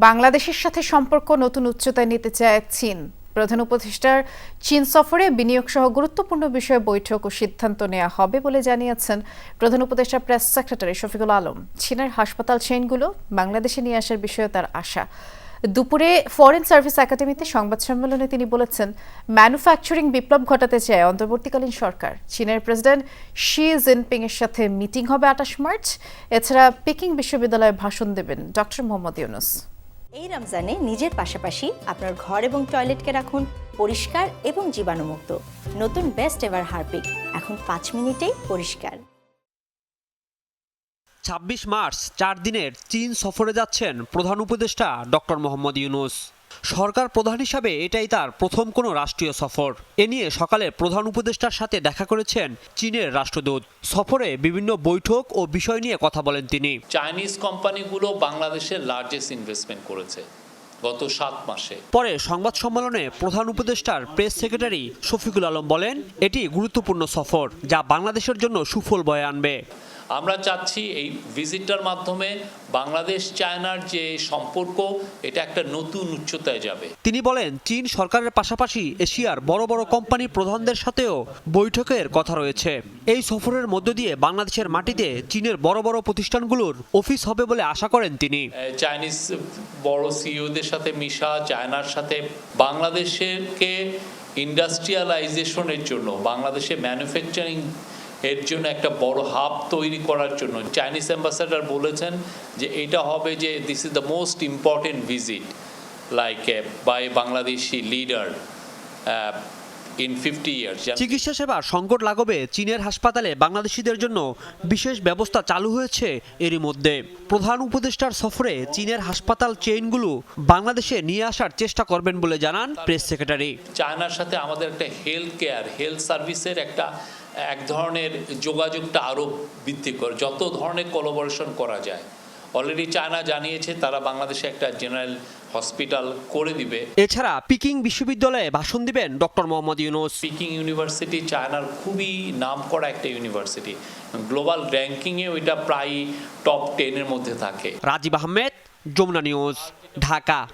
বাংলাদেশের সাথে সম্পর্ক নতুন উচ্চতায় নিতে চায় চীন। প্রধান উপদেষ্টার চীন সফরে বিনিয়োগ সহ গুরুত্বপূর্ণ বিষয়ে বৈঠক ও সিদ্ধান্ত নেওয়া হবে বলে জানিয়েছেন প্রধান উপদেষ্টা প্রেস সেক্রেটারি শফিকুল আলম। চীনের হাসপাতাল চেইনগুলো বাংলাদেশে নিয়ে আসার বিষয়ে তার আশা। দুপুরে ফরেন সার্ভিস একাডেমিতে সংবাদ সম্মেলনে তিনি বলেছেন, ম্যানুফ্যাকচারিং বিপ্লব ঘটাতে চায় অন্তর্বর্তীকালীন সরকার। চীনের প্রেসিডেন্ট শি জিনপিং এর সাথে মিটিং হবে আঠাশ মার্চ। এছাড়া পিকিং বিশ্ববিদ্যালয়ে ভাষণ দেবেন ডক্টর মোহাম্মদ ইউনুস। এই রমজানে নিজের পাশাপাশি আপনার ঘর এবং টয়লেটকে রাখুন পরিষ্কার এবং জীবাণুমুক্ত। নতুন বেস্ট এভার হারপিক, এখন পাঁচ মিনিটেই পরিষ্কার। ছাব্বিশ মার্চ, চার দিনের চীন সফরে যাচ্ছেন প্রধান উপদেষ্টা ডক্টর মোহাম্মদ ইউনুস। সরকার প্রধান হিসাবে এটাই তার প্রথম কোনো রাষ্ট্রীয় সফর। এ নিয়ে সকালে প্রধান উপদেষ্টার সাথে দেখা করেছেন চীনের রাষ্ট্রদূত। সফরে বিভিন্ন বৈঠক ও বিষয় নিয়ে কথা বলেন তিনি। চাইনিজ কোম্পানিগুলো বাংলাদেশের লার্জেস্ট ইনভেস্টমেন্ট করেছে গত সাত মাসে। পরে সংবাদ সম্মেলনে প্রধান উপদেষ্টার প্রেস সেক্রেটারি শফিকুল আলম বলেন এটি গুরুত্বপূর্ণ সফর যা বাংলাদেশের জন্য সুফল বয়ে আনবে। আমরা চাচ্ছি এই ভিজিটটার মাধ্যমে বাংলাদেশ চায়নার যে সম্পর্ক এটা একটা নতুন উচ্চতায় যাবে। তিনি বলেন চীন সরকারের পাশাপাশি এশিয়ার বড় বড় কোম্পানি প্রধানদের সাথেও বৈঠকের কথা রয়েছে। এই সফরের মধ্য দিয়ে বাংলাদেশের মাটিতে চীনের বড় বড় প্রতিষ্ঠানগুলোর অফিস হবে বলে আশা করেন তিনি। চাইনিজ বড় সিইওদের সাথে মিশা চায়নার সাথে বাংলাদেশেরকে ইন্ডাস্ট্রিয়ালাইজেশনের জন্য বাংলাদেশে ম্যানুফ্যাকচারিং এর জন্য একটা বড় হাব তৈরি করার জন্য। চাইনিজ অ্যাম্বাসাডার বলেছেন যে এটা হবে যে this is the most important visit like by Bangladeshi leader in fifty years চিকিৎসা সেবা সংকট লাগবে চীনের হাসপাতালে বাংলাদেশিদের জন্য বিশেষ ব্যবস্থা চালু হয়েছে এরই মধ্যে। প্রধান উপদেষ্টার সফরে চীনের হাসপাতাল চেইনগুলো বাংলাদেশে নিয়ে আসার চেষ্টা করবেন বলে জানান প্রেস সেক্রেটারি। চায়নার সাথে আমাদের একটা হেলথ কেয়ার হেলথ সার্ভিসের একটা এক ধরনের যোগাযোগটা আরও বৃদ্ধি করে। যত ধরনের কোলাবোরেশন করা যায়। অলরেডি চায়না জানিয়েছে তারা বাংলাদেশে একটা জেনারেল হসপিটাল করে দিবে। এছাড়া পিকিং বিশ্ববিদ্যালয়ে ভাষণ দিবেন doctor Mohammad Yunus. Peking university চায়নার খুবই নামকরা একটা ইউনিভার্সিটি গ্লোবাল র্যাঙ্কিংয়ে ওইটা প্রায় টপ টেনের মধ্যে থাকে। রাজীব আহমেদ যমুনা নিউজ ঢাকা।